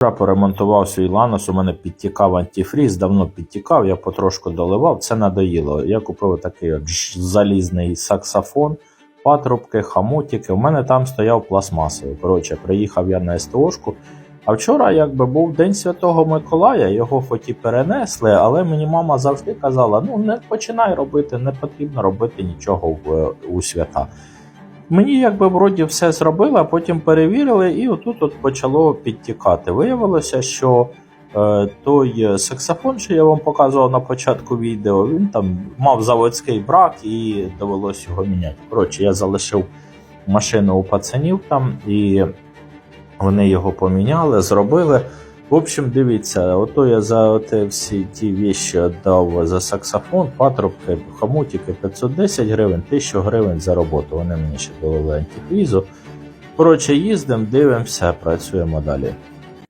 Вчора поремонтував свій ланос, у мене підтікав антифріз, давно підтікав, я потрошку доливав, це надоїло. Я купив такий от залізний саксофон, патрубки, хамутики. У мене там стояв пластмасовий. Коротше, приїхав я на СТОшку. А вчора, якби був День Святого Миколая, його хоч і перенесли, але мені мама завжди казала: ну не починай робити, не потрібно робити нічого у свята. Мені якби вроді все зробили, а потім перевірили, і отут от почало підтікати. Виявилося, що е, той саксофон, що я вам показував на початку відео, він там мав заводський брак і довелось його міняти. Коротше, я залишив машину у пацанів там, і вони його поміняли, зробили. В общем, дивіться, ото я за оте всі ті віші віддав за саксофон, патрубки, хомутики 510 гривень, 1000 гривень за роботу. Вони мені ще довели антиквізу. Коротше, їздимо, дивимося, працюємо далі.